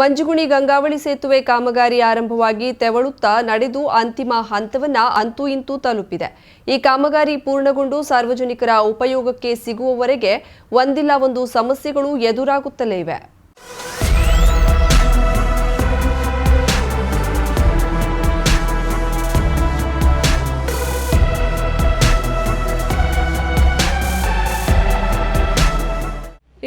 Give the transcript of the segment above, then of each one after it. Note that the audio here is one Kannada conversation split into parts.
ಮಂಜುಗುಣಿ ಗಂಗಾವಳಿ ಸೇತುವೆ ಕಾಮಗಾರಿ ಆರಂಭವಾಗಿ ತೆವಳುತ್ತಾ ನಡೆದು ಅಂತಿಮ ಹಂತವನ್ನ ಅಂತೂ ಇಂತೂ ತಲುಪಿದೆ. ಈ ಕಾಮಗಾರಿ ಪೂರ್ಣಗೊಂಡು ಸಾರ್ವಜನಿಕರ ಉಪಯೋಗಕ್ಕೆ ಸಿಗುವವರೆಗೆ ಒಂದಿಲ್ಲ ಒಂದು ಸಮಸ್ಯೆಗಳು ಎದುರಾಗುತ್ತಲೇ ಇವೆ.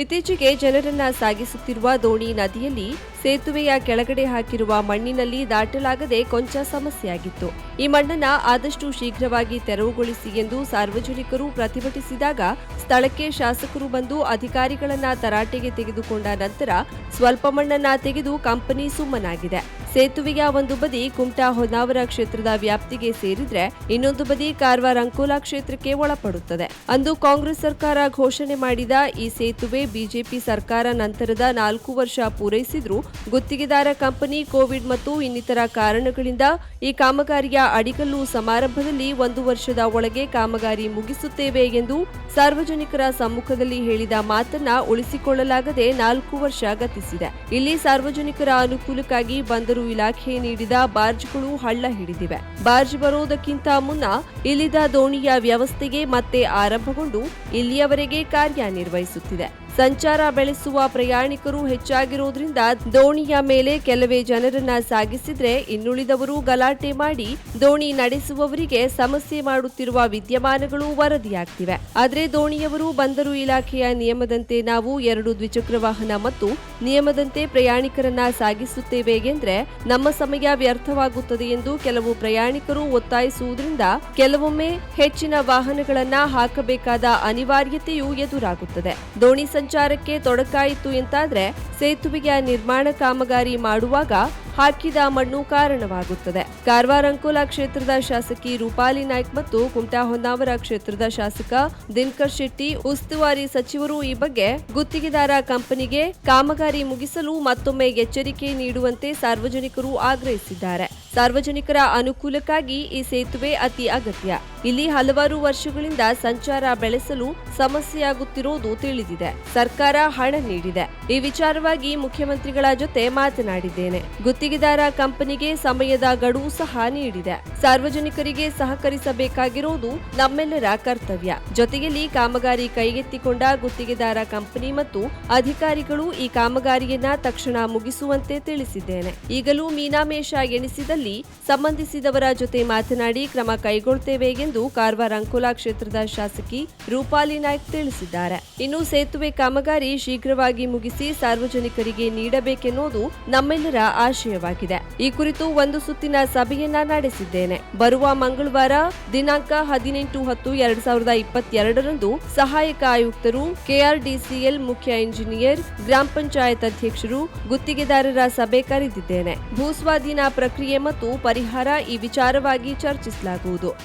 ಇತ್ತೀಚೆಗೆ ಜನರನ್ನ ಸಾಗಿಸುತ್ತಿರುವ ದೋಣಿ ನದಿಯಲ್ಲಿ ಸೇತುವೆಯ ಕೆಳಗಡೆ ಹಾಕಿರುವ ಮಣ್ಣಿನಲ್ಲಿ ದಾಟಲಾಗದೆ ಕೊಂಚ ಸಮಸ್ಯೆಯಾಗಿತ್ತು. ಈ ಮಣ್ಣನ್ನ ಆದಷ್ಟು ಶೀಘ್ರವಾಗಿ ತೆರವುಗೊಳಿಸಿ ಎಂದು ಸಾರ್ವಜನಿಕರು ಪ್ರತಿಭಟಿಸಿದಾಗ ಸ್ಥಳಕ್ಕೆ ಶಾಸಕರು ಬಂದು ಅಧಿಕಾರಿಗಳನ್ನ ತರಾಟೆಗೆ ತೆಗೆದುಕೊಂಡ ನಂತರ ಸ್ವಲ್ಪ ಮಣ್ಣನ್ನ ತೆಗೆದು ಕಂಪನಿ ಸುಮ್ಮನಾಗಿದೆ. ಸೇತುವೆಯ ಒಂದು ಬದಿ ಕುಮಟಾ ಹೊನ್ನಾವರ ಕ್ಷೇತ್ರದ ವ್ಯಾಪ್ತಿಗೆ ಸೇರಿದ್ರೆ ಇನ್ನೊಂದು ಬದಿ ಕಾರವಾರ ಅಂಕೋಲಾ ಕ್ಷೇತ್ರಕ್ಕೆ ಒಳಪಡುತ್ತದೆ. ಅಂದು ಕಾಂಗ್ರೆಸ್ ಸರ್ಕಾರ ಘೋಷಣೆ ಮಾಡಿದ ಈ ಸೇತುವೆ ಬಿಜೆಪಿ ಸರ್ಕಾರ ನಂತರದ ನಾಲ್ಕು ವರ್ಷ ಪೂರೈಸಿದ್ರೂ ಗುತ್ತಿಗೆದಾರ ಕಂಪನಿ, ಕೋವಿಡ್ ಮತ್ತು ಇನ್ನಿತರ ಕಾರಣಗಳಿಂದ ಈ ಕಾಮಗಾರಿಯ ಅಡಿಗಲ್ಲು ಸಮಾರಂಭದಲ್ಲಿ ಒಂದು ವರ್ಷದ ಒಳಗೆ ಕಾಮಗಾರಿ ಮುಗಿಸುತ್ತೇವೆ ಎಂದು ಸಾರ್ವಜನಿಕರ ಸಮ್ಮುಖದಲ್ಲಿ ಹೇಳಿದ ಮಾತನ್ನ ಉಳಿಸಿಕೊಳ್ಳಲಾಗದೆ ನಾಲ್ಕು ವರ್ಷ ಗತಿಸಿದೆ. ಇಲ್ಲಿ ಸಾರ್ವಜನಿಕರ ಅನುಕೂಲಕ್ಕಾಗಿ ಬಂದರು ಇಲಾಖೆ ನೀಡಿದ ಬಾರ್ಜ್ಗಳು ಹಳ್ಳ ಹಿಡಿದಿವೆ. ಬಾರ್ಜ್ ಬರೋದಕ್ಕಿಂತ ಮುನ್ನ ಇಲ್ಲಿದ ದೋಣಿಯ ವ್ಯವಸ್ಥೆಗೆ ಮತ್ತೆ ಆರಂಭಗೊಂಡು ಇಲ್ಲಿಯವರೆಗೆ ಕಾರ್ಯನಿರ್ವಹಿಸುತ್ತಿದೆ. ಸಂಚಾರ ಬೆಳೆಸುವ ಪ್ರಯಾಣಿಕರು ಹೆಚ್ಚಾಗಿರುವುದರಿಂದ ದೋಣಿಯ ಮೇಲೆ ಕೆಲವೇ ಜನರನ್ನ ಸಾಗಿಸಿದ್ರೆ ಇನ್ನುಳಿದವರು ಗಲಾಟೆ ಮಾಡಿ ದೋಣಿ ನಡೆಸುವವರಿಗೆ ಸಮಸ್ಯೆ ಮಾಡುತ್ತಿರುವ ವಿದ್ಯಮಾನಗಳು ವರದಿಯಾಗ್ತಿವೆ. ಆದರೆ ದೋಣಿಯವರು ಬಂದರು ಇಲಾಖೆಯ ನಿಯಮದಂತೆ ನಾವು ಎರಡು ದ್ವಿಚಕ್ರ ವಾಹನ ಮತ್ತು ನಿಯಮದಂತೆ ಪ್ರಯಾಣಿಕರನ್ನ ಸಾಗಿಸುತ್ತೇವೆ ಎಂದ್ರೆ ನಮ್ಮ ಸಮಯ ವ್ಯರ್ಥವಾಗುತ್ತದೆ ಎಂದು ಕೆಲವು ಪ್ರಯಾಣಿಕರು ಒತ್ತಾಯಿಸುವುದರಿಂದ ಕೆಲವೊಮ್ಮೆ ಹೆಚ್ಚಿನ ವಾಹನಗಳನ್ನ ಹಾಕಬೇಕಾದ ಅನಿವಾರ್ಯತೆಯೂ ಎದುರಾಗುತ್ತದೆ. ದೋಣಿ ಸಂಚಾರಕ್ಕೆ ತೊಡಕಾಯಿತು ಎಂತಾದ್ರೆ ಸೇತುವೆಯ ನಿರ್ಮಾಣ ಕಾಮಗಾರಿ ಮಾಡುವಾಗ ಹಾಕಿದ ಮಣ್ಣು ಕಾರಣವಾಗುತ್ತದೆ. ಕಾರವಾರ ಅಂಕೋಲಾ ಕ್ಷೇತ್ರದ ಶಾಸಕಿ ರೂಪಾಲಿ ನಾಯ್ಕ ಮತ್ತು ಕುಮಟಾ ಹೊನ್ನಾವರ ಕ್ಷೇತ್ರದ ಶಾಸಕ ದಿನಕರ್ ಶೆಟ್ಟಿ, ಉಸ್ತುವಾರಿ ಸಚಿವರು ಈ ಬಗ್ಗೆ ಗುತ್ತಿಗೆದಾರ ಕಂಪನಿಗೆ ಕಾಮಗಾರಿ ಮುಗಿಸಲು ಮತ್ತೊಮ್ಮೆ ಎಚ್ಚರಿಕೆ ನೀಡುವಂತೆ ಸಾರ್ವಜನಿಕರು ಆಗ್ರಹಿಸಿದ್ದಾರೆ. ಸಾರ್ವಜನಿಕರ ಅನುಕೂಲಕ್ಕಾಗಿ ಈ ಸೇತುವೆ ಅತಿ ಅಗತ್ಯ. ಇಲ್ಲಿ ಹಲವಾರು ವರ್ಷಗಳಿಂದ ಸಂಚಾರ ಬೆಳೆಸಲು ಸಮಸ್ಯೆಯಾಗುತ್ತಿರುವುದು ತಿಳಿದಿದೆ. ಸರ್ಕಾರ ಹಣ ನೀಡಿದೆ. ಈ ವಿಚಾರವಾಗಿ ಮುಖ್ಯಮಂತ್ರಿಗಳ ಜೊತೆ ಮಾತನಾಡಿದ್ದೇನೆ. ಗುತ್ತಿಗೆದಾರ ಕಂಪನಿಗೆ ಸಮಯದ ಗಡುವು ಸಹ ನೀಡಿದೆ. ಸಾರ್ವಜನಿಕರಿಗೆ ಸಹಕರಿಸಬೇಕಾಗಿರುವುದು ನಮ್ಮೆಲ್ಲರ ಕರ್ತವ್ಯ. ಜೊತೆಯಲ್ಲಿ ಕಾಮಗಾರಿ ಕೈಗೆತ್ತಿಕೊಂಡ ಗುತ್ತಿಗೆದಾರ ಕಂಪನಿ ಮತ್ತು ಅಧಿಕಾರಿಗಳು ಈ ಕಾಮಗಾರಿಯನ್ನ ತಕ್ಷಣ ಮುಗಿಸುವಂತೆ ತಿಳಿಸಿದ್ದೇನೆ. ಈಗಲೂ ಮೀನಾಮೇಷ ಎಣಿಸಿದಲ್ಲಿ ಸಂಬಂಧಿಸಿದವರ ಜೊತೆ ಮಾತನಾಡಿ ಕ್ರಮ ಕೈಗೊಳ್ಳುತ್ತೇವೆ ಎಂದು ಕಾರವಾರ ಅಂಕೋಲಾ ಕ್ಷೇತ್ರದ ಶಾಸಕಿ ರೂಪಾಲಿ ನಾಯ್ಕ ತಿಳಿಸಿದ್ದಾರೆ. ಇನ್ನು ಸೇತುವೆ ಕಾಮಗಾರಿ ಶೀಘ್ರವಾಗಿ ಮುಗಿಸಿ ಸಾರ್ವಜನಿಕರಿಗೆ ನೀಡಬೇಕೆನ್ನುವುದು ನಮ್ಮೆಲ್ಲರ ಆಶಯವಾಗಿದೆ. ಈ ಕುರಿತು ಒಂದು ಸುತ್ತಿನ ಸಭೆಯನ್ನ ನಡೆಸಿದ್ದೇನೆ. ಬರುವ ಮಂಗಳವಾರ ದಿನಾಂಕ ಹದಿನೆಂಟು ಹತ್ತು ಎರಡ್ ಸಾವಿರದ ಇಪ್ಪತ್ತೆರಡರಂದು ಸಹಾಯಕ ಆಯುಕ್ತರು, ಕೆಆರ್ಡಿಸಿಎಲ್ ಮುಖ್ಯ ಇಂಜಿನಿಯರ್, ಗ್ರಾಮ ಪಂಚಾಯತ್ ಅಧ್ಯಕ್ಷರು, ಗುತ್ತಿಗೆದಾರರ ಸಭೆ ಕರೆದಿದ್ದೇನೆ. ಭೂಸ್ವಾಧೀನ ಪ್ರಕ್ರಿಯೆ ಮತ್ತು ಪರಿಹಾರ ಈ ವಿಚಾರವಾಗಿ ಚರ್ಚಿಸಲಾಗುವುದು.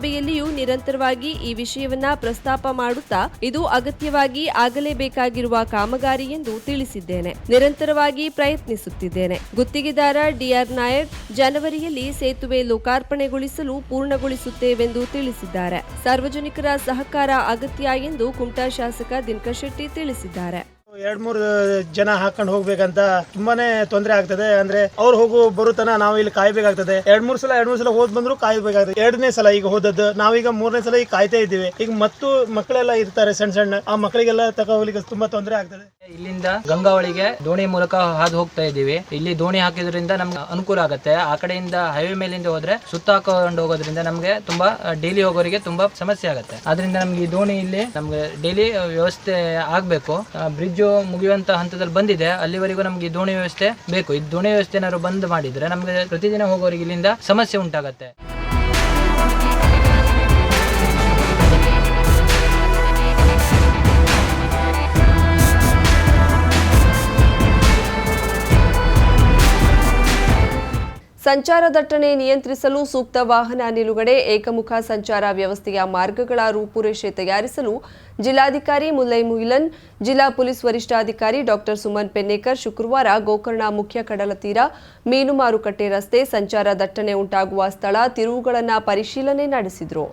ವಿಧಾನಸಭೆಯಲ್ಲಿಯೂ ನಿರಂತರವಾಗಿ ಈ ವಿಷಯವನ್ನ ಪ್ರಸ್ತಾಪ ಮಾಡುತ್ತಾ ಇದು ಅಗತ್ಯವಾಗಿ ಆಗಲೇಬೇಕಾಗಿರುವ ಕಾಮಗಾರಿ ಎಂದು ತಿಳಿಸಿದ್ದೇನೆ. ನಿರಂತರವಾಗಿ ಪ್ರಯತ್ನಿಸುತ್ತಿದ್ದೇನೆ. ಗುತ್ತಿಗೆದಾರ ಡಿಆರ್ ನಾಯಕ್ ಜನವರಿಯಲ್ಲಿ ಸೇತುವೆ ಲೋಕಾರ್ಪಣೆಗೊಳಿಸಲು ಪೂರ್ಣಗೊಳಿಸುತ್ತೇವೆಂದು ತಿಳಿಸಿದ್ದಾರೆ. ಸಾರ್ವಜನಿಕರ ಸಹಕಾರ ಅಗತ್ಯ ಎಂದು ಕುಮಟಾ ಶಾಸಕ ದಿನಕರ್ ಶೆಟ್ಟಿ ತಿಳಿಸಿದ್ದಾರೆ. ಎರಡ್ ಮೂರು ಜನ ಹಾಕೊಂಡು ಹೋಗ್ಬೇಕಂತ ತುಂಬಾನೇ ತೊಂದರೆ ಆಗ್ತದೆ. ಅಂದ್ರೆ ಅವ್ರು ಹೋಗು ಬರುತನ ನಾವು ಇಲ್ಲಿ ಕಾಯ್ಬೇಕಾಗ್ತದೆ. ಎರಡ್ ಮೂರ್ ಸಲ ಎರಡ್ ಮೂರ್ ಸಲ ಹೋದ್ ಬಂದ್ರು ಕಾಯ್ಬೇಕಾಗ್ತದೆ. ಎರಡನೇ ಸಲ ಈಗ ಹೋದದ್ದು, ನಾವೀಗ ಮೂರನೇ ಸಲ ಈಗ ಕಾಯ್ತಾ ಇದ್ದೀವಿ. ಈಗ ಮತ್ತು ಮಕ್ಕಳೆಲ್ಲ ಇರ್ತಾರೆ ಸಣ್ಣ ಸಣ್ಣ. ಆ ಮಕ್ಕಳಿಗೆಲ್ಲ ತಗೋಲಿಕ್ಕೆ ತುಂಬಾ ತೊಂದರೆ ಆಗ್ತದೆ. ಇಲ್ಲಿಂದ ಗಂಗಾವಳಿಗೆ ದೋಣಿ ಮೂಲಕ ಹಾದು ಹೋಗ್ತಾ ಇದ್ದೀವಿ. ಇಲ್ಲಿ ದೋಣಿ ಹಾಕಿದ್ರಿಂದ ನಮ್ಗೆ ಅನುಕೂಲ ಆಗುತ್ತೆ. ಆ ಕಡೆಯಿಂದ ಹೈವೇ ಮೇಲಿಂದ ಹೋದ್ರೆ ಸುತ್ತ ಹಾಕೊಂಡು ಹೋಗೋದ್ರಿಂದ ನಮ್ಗೆ ತುಂಬಾ ಡೈಲಿ ಹೋಗೋರಿಗೆ ತುಂಬಾ ಸಮಸ್ಯೆ ಆಗುತ್ತೆ. ಅದರಿಂದ ನಮ್ಗೆ ಈ ದೋಣಿ ಇಲ್ಲಿ ನಮ್ಗೆ ಡೈಲಿ ವ್ಯವಸ್ಥೆ ಆಗ್ಬೇಕು. ಬ್ರಿಡ್ಜ್ ಮುಗಿಯುವಂತ ಹಂತದಲ್ಲಿ ಬಂದಿದೆ, ಅಲ್ಲಿವರೆಗೂ ನಮ್ಗೆ ದೋಣಿ ವ್ಯವಸ್ಥೆ ಬೇಕು. ಈ ದೋಣಿ ವ್ಯವಸ್ಥೆ ಏನಾದ್ರು ಬಂದ್ ಮಾಡಿದ್ರೆ ನಮ್ಗೆ ಪ್ರತಿದಿನ ಹೋಗೋರಿಗೆ ಇಲ್ಲಿಂದ ಸಮಸ್ಯೆ ಉಂಟಾಗತ್ತೆ. ಸಂಚಾರ ದಟ್ಟಣೆ ನಿಯಂತ್ರಿಸಲು ಸೂಕ್ತ ವಾಹನ ನಿಲುಗಡೆ, ಏಕಮುಖ ಸಂಚಾರ ವ್ಯವಸ್ಥೆಯ ಮಾರ್ಗಗಳ ರೂಪುರೇಷೆ ತಯಾರಿಸಲು ಜಿಲ್ಲಾಧಿಕಾರಿ ಮುಲ್ಲೈ ಮುಹಿಲನ್ ಜಿಲ್ಲಾ ಪೊಲೀಸ್ ವರಿಷ್ಠಾಧಿಕಾರಿ ಡಾಕ್ಟರ್ ಸುಮನ್ ಪೆನ್ನೇಕರ್ ಶುಕ್ರವಾರ ಗೋಕರ್ಣ ಮುಖ್ಯ ಕಡಲ ತೀರ ಮೀನು ಮಾರುಕಟ್ಟೆ ರಸ್ತೆ, ಸಂಚಾರ ದಟ್ಟಣೆ ಉಂಟಾಗುವ ಸ್ಥಳ ತಿರುವುಗಳನ್ನು ಪರಿಶೀಲನೆ ನಡೆಸಿದರು.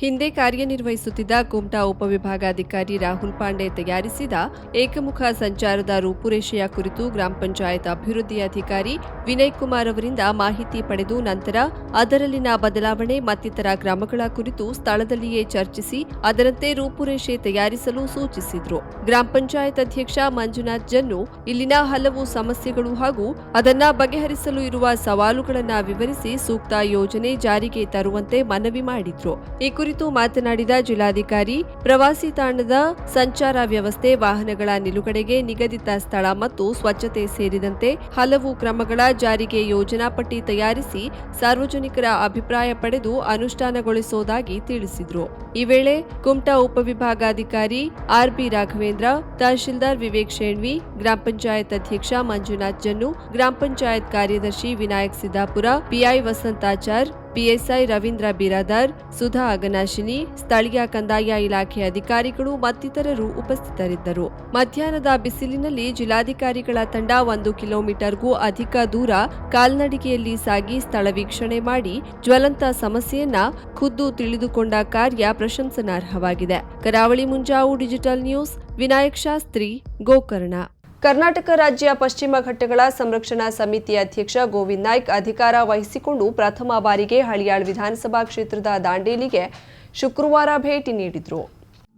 ಹಿಂದೆ ಕಾರ್ಯನಿರ್ವಹಿಸುತ್ತಿದ್ದ ಕುಮಟಾ ಉಪವಿಭಾಗಾಧಿಕಾರಿ ರಾಹುಲ್ ಪಾಂಡೆ ತಯಾರಿಸಿದ ಏಕಮುಖ ಸಂಚಾರದ ರೂಪುರೇಷೆಯ ಕುರಿತು ಗ್ರಾಮ ಪಂಚಾಯತ್ ಅಭಿವೃದ್ಧಿ ಅಧಿಕಾರಿ ವಿನಯ್ ಕುಮಾರ್ ಅವರಿಂದ ಮಾಹಿತಿ ಪಡೆದು ನಂತರ ಅದರಲ್ಲಿನ ಬದಲಾವಣೆ ಮತ್ತಿತರ ಕ್ರಮಗಳ ಕುರಿತು ಸ್ಥಳದಲ್ಲಿಯೇ ಚರ್ಚಿಸಿ ಅದರಂತೆ ರೂಪುರೇಷೆ ತಯಾರಿಸಲು ಸೂಚಿಸಿದ್ರು. ಗ್ರಾಮ ಪಂಚಾಯತ್ ಅಧ್ಯಕ್ಷ ಮಂಜುನಾಥ್ ಜನ್ನು ಇಲ್ಲಿನ ಹಲವು ಸಮಸ್ಯೆಗಳು ಹಾಗೂ ಅದನ್ನ ಬಗೆಹರಿಸಲು ಇರುವ ಸವಾಲುಗಳನ್ನು ವಿವರಿಸಿ ಸೂಕ್ತ ಯೋಜನೆ ಜಾರಿಗೆ ತರುವಂತೆ ಮನವಿ ಮಾಡಿದ್ರು. ಈ ಮಾತನಾಡಿದ ಜಿಲ್ಲಾಧಿಕಾರಿ, ಪ್ರವಾಸಿ ತಾಣದ ಸಂಚಾರ ವ್ಯವಸ್ಥೆ, ವಾಹನಗಳ ನಿಲುಗಡೆಗೆ ನಿಗದಿತ ಸ್ಥಳ ಮತ್ತು ಸ್ವಚ್ಛತೆ ಸೇರಿದಂತೆ ಹಲವು ಕ್ರಮಗಳ ಜಾರಿಗೆ ಯೋಜನಾ ಪಟ್ಟಿ ತಯಾರಿಸಿ ಸಾರ್ವಜನಿಕರ ಅಭಿಪ್ರಾಯ ಪಡೆದು ಅನುಷ್ಠಾನಗೊಳಿಸುವುದಾಗಿ ತಿಳಿಸಿದರು. ಈ ವೇಳೆ ಕುಮಟಾ ಉಪವಿಭಾಗಾಧಿಕಾರಿ ಆರ್ಬಿ ರಾಘವೇಂದ್ರ, ತಹಶೀಲ್ದಾರ್ ವಿವೇಕ್ ಶೇಣ್ವಿ, ಗ್ರಾಮ ಪಂಚಾಯತ್ ಅಧ್ಯಕ್ಷ ಮಂಜುನಾಥ್ ಜನ್ನು, ಗ್ರಾಮ ಪಂಚಾಯತ್ ಕಾರ್ಯದರ್ಶಿ ವಿನಾಯಕ್ ಸಿದ್ದಾಪುರ, ಪಿಐ ವಸಂತಾಚಾರ್ ಪಿಎಸ್ಐ ರವೀಂದ್ರ ಬಿರಾದಾರ್, ಸುಧಾ ಅಗನಾಶಿನಿ, ಸ್ಥಳೀಯ ಕಂದಾಯ ಇಲಾಖೆ ಅಧಿಕಾರಿಗಳು ಮತ್ತಿತರರು ಉಪಸ್ಥಿತರಿದ್ದರು. ಮಧ್ಯಾಹ್ನದ ಬಿಸಿಲಿನಲ್ಲಿ ಜಿಲ್ಲಾಧಿಕಾರಿಗಳ ತಂಡ ಒಂದು ಕಿಲೋಮೀಟರ್ಗೂ ಅಧಿಕ ದೂರ ಕಾಲ್ನಡಿಗೆಯಲ್ಲಿ ಸಾಗಿ ಸ್ಥಳ ವೀಕ್ಷಣೆ ಮಾಡಿ ಜ್ವಲಂತ ಸಮಸ್ಯೆಯನ್ನ ಖುದ್ದು ತಿಳಿದುಕೊಂಡ ಕಾರ್ಯ ಪ್ರಶಂಸನಾರ್ಹವಾಗಿದೆ. Karavali Munjavu digital news, Vinayak Shastri, Gokarna. Karnataka ರಾಜ್ಯ ಪಶ್ಚಿಮ ಘಟ್ಟಗಳ ಸಂರಕ್ಷಣಾ ಸಮಿತಿ ಅಧ್ಯಕ್ಷ ಗೋವಿಂದ್ ನಾಯ್ಕ್ ಅಧಿಕಾರ ವಹಿಸಿಕೊಂಡು ಪ್ರಥಮ ಬಾರಿಗೆ ಹಳಿಯಾಳ್ ವಿಧಾನಸಭಾ ಕ್ಷೇತ್ರದ ದಾಂಡೇಲಿಗೆ ಶುಕ್ರವಾರ ಭೇಟಿ ನೀಡಿದರು.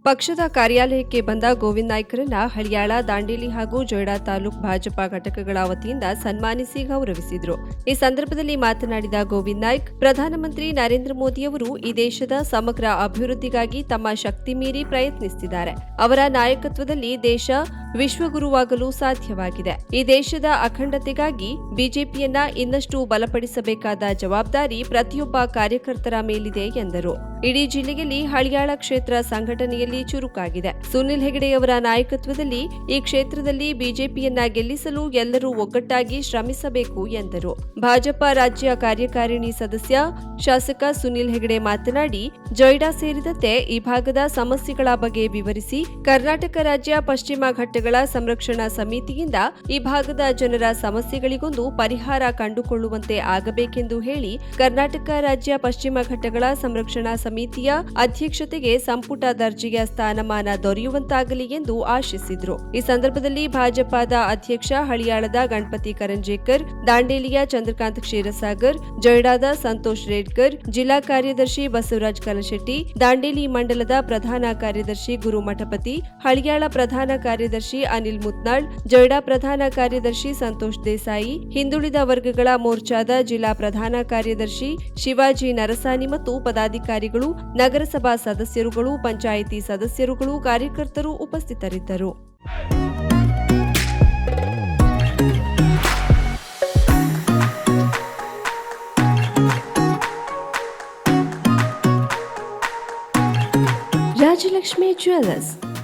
ಪಕ್ಷದ ಕಾರ್ಯಾಲಯಕ್ಕೆ ಬಂದ ಗೋವಿಂದ್ ನಾಯ್ಕರನ್ನ ಹಳಿಯಾಳ, ದಾಂಡೇಲಿ ಹಾಗೂ ಜೊಯ್ಡಾ ತಾಲೂಕ್ ಭಾಜಪಾ ಘಟಕಗಳ ವತಿಯಿಂದ ಸನ್ಮಾನಿಸಿ ಗೌರವಿಸಿದರು. ಈ ಸಂದರ್ಭದಲ್ಲಿ ಮಾತನಾಡಿದ ಗೋವಿಂದ್ ನಾಯ್ಕ್, ಪ್ರಧಾನಮಂತ್ರಿ ನರೇಂದ್ರ ಮೋದಿಯವರು ಈ ದೇಶದ ಸಮಗ್ರ ಅಭಿವೃದ್ಧಿಗಾಗಿ ತಮ್ಮ ಶಕ್ತಿ ಮೀರಿ ಪ್ರಯತ್ನಿಸುತ್ತಿದ್ದಾರೆ ಅವರ ನಾಯಕತ್ವದಲ್ಲಿ ದೇಶ ವಿಶ್ವಗುರುವಾಗಲು ಸಾಧ್ಯವಾಗಿದೆ. ಈ ದೇಶದ ಅಖಂಡತೆಗಾಗಿ ಬಿಜೆಪಿಯನ್ನ ಇನ್ನಷ್ಟು ಬಲಪಡಿಸಬೇಕಾದ ಜವಾಬ್ದಾರಿ ಪ್ರತಿಯೊಬ್ಬ ಕಾರ್ಯಕರ್ತರ ಮೇಲಿದೆ ಎಂದರು. ಇಡೀ ಜಿಲ್ಲೆಯಲ್ಲಿ ಹಳಿಯಾಳ ಕ್ಷೇತ್ರ ಸಂಘಟನೆಯಲ್ಲಿ ಚುರುಕಾಗಿದೆ. ಸುನಿಲ್ ಹೆಗಡೆಯವರ ನಾಯಕತ್ವದಲ್ಲಿ ಈ ಕ್ಷೇತ್ರದಲ್ಲಿ ಬಿಜೆಪಿಯನ್ನ ಗೆಲ್ಲಿಸಲು ಎಲ್ಲರೂ ಒಗ್ಗಟ್ಟಾಗಿ ಶ್ರಮಿಸಬೇಕು ಎಂದರು. ಭಾಜಪ ರಾಜ್ಯ ಕಾರ್ಯಕಾರಿಣಿ ಸದಸ್ಯ ಶಾಸಕ ಸುನಿಲ್ ಹೆಗಡೆ ಮಾತನಾಡಿ, ಜೊಯ್ಡಾ ಸೇರಿದಂತೆ ಈ ಭಾಗದ ಸಮಸ್ಯೆಗಳ ಬಗ್ಗೆ ವಿವರಿಸಿ ಕರ್ನಾಟಕ ರಾಜ್ಯ ಪಶ್ಚಿಮ ಘಟ್ಟಗಳ ಸಂರಕ್ಷಣಾ ಸಮಿತಿಯಿಂದ ಈ ಭಾಗದ ಜನರ ಸಮಸ್ಯೆಗಳಿಗೊಂದು ಪರಿಹಾರ ಕಂಡುಕೊಳ್ಳುವಂತೆ ಆಗಬೇಕೆಂದು ಹೇಳಿ ಕರ್ನಾಟಕ ರಾಜ್ಯ ಪಶ್ಚಿಮ ಘಟ್ಟಗಳ ಸಂರಕ್ಷಣಾ ಸಮಿತಿಯ ಅಧ್ಯಕ್ಷತೆಗೆ ಸಂಪುಟ ದರ್ಜೆಯ ಸ್ಥಾನಮಾನ ದೊರೆಯುವಂತಾಗಲಿ ಎಂದು ಆಶಿಸಿದರು. ಈ ಸಂದರ್ಭದಲ್ಲಿ ಭಾಜಪದ ಅಧ್ಯಕ್ಷ ಹಳಿಯಾಳದ ಗಣಪತಿ ಕರಂಜೇಕರ್, ದಾಂಡೇಲಿಯ ಚಂದ್ರಕಾಂತ್ ಕ್ಷೀರಸಾಗರ್, ಜೊಯ್ಡಾದ ಸಂತೋಷ್ ರೇಡ್ಕರ್, ಜಿಲ್ಲಾ ಕಾರ್ಯದರ್ಶಿ ಬಸವರಾಜ್ ಕಲಶೆಟ್ಟಿ, ದಾಂಡೇಲಿ ಮಂಡಲದ ಪ್ರಧಾನ ಕಾರ್ಯದರ್ಶಿ ಗುರು ಮಠಪತಿ ಹಳಿಯಾಳ ಪ್ರಧಾನ ಕಾರ್ಯದರ್ಶಿ ಅನಿಲ್ ಮುತ್ನಾಳ್ ಜೊಯ್ಡಾ ಪ್ರಧಾನ ಕಾರ್ಯದರ್ಶಿ ಸಂತೋಷ್ ದೇಸಾಯಿ, ಹಿಂದುಳಿದ ವರ್ಗಗಳ ಮೋರ್ಚಾದ ಜಿಲ್ಲಾ ಪ್ರಧಾನ ಕಾರ್ಯದರ್ಶಿ ಶಿವಾಜಿ ನರಸಾನಿ ಮತ್ತು ಪದಾಧಿಕಾರಿಗಳು, ನಗರಸಭಾ ಸದಸ್ಯರುಗಳು, ಪಂಚಾಯಿತಿ ಸದಸ್ಯರುಗಳು, ಕಾರ್ಯಕರ್ತರು ಉಪಸ್ಥಿತರಿದ್ದರು. Rajalakshmi jewellers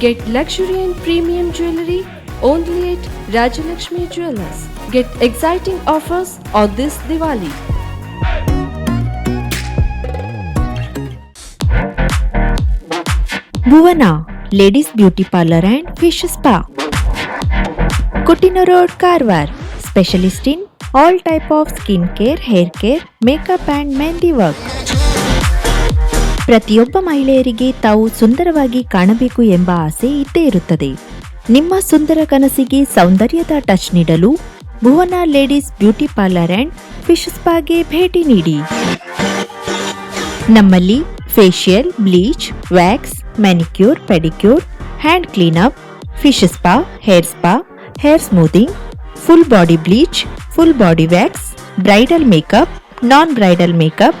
Get luxury and premium jewelry only at Rajalakshmi Jewelers. Get exciting offers on this Diwali. Bhuvana, Ladies Beauty Parlor and Fish Spa. Kutino Road, Karwar, specialist in all type of skin care, hair care, makeup and mehndi work. ಪ್ರತಿಯೊಬ್ಬ ಮಹಿಳೆಯರಿಗೆ ತಾವು ಸುಂದರವಾಗಿ ಕಾಣಬೇಕು ಎಂಬ ಆಸೆ ಇದ್ದೇ ಇರುತ್ತದೆ. ನಿಮ್ಮ ಸುಂದರ ಕನಸಿಗೆ ಸೌಂದರ್ಯದ ಟಚ್ ನೀಡಲು Bhuvana ladies beauty parlour and fish ಸ್ಪಾಗೆ ಭೇಟಿ ನೀಡಿ. ನಮ್ಮಲ್ಲಿ facial bleach wax manicure pedicure hand cleanup fish spa hair spa hair smoothing full body bleach full body wax bridal makeup non bridal makeup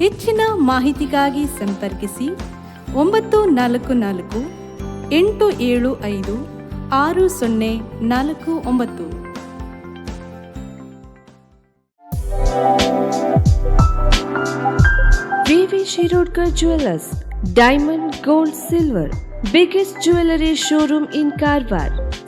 ಹೆಚ್ಚಿನ ಮಾಹಿತಿಗಾಗಿ ಸಂಪರ್ಕಿಸಿ ಒಂಬತ್ತು ನಾಲ್ಕು ನಾಲ್ಕು ಎಂಟು ಏಳು ಐದು ಆರು ಸೊನ್ನೆ ನಾಲ್ಕು ಒಂಬತ್ತು. V V Shirodkar jewellers, diamond, gold, silver, biggest jewellery showroom in Karwar.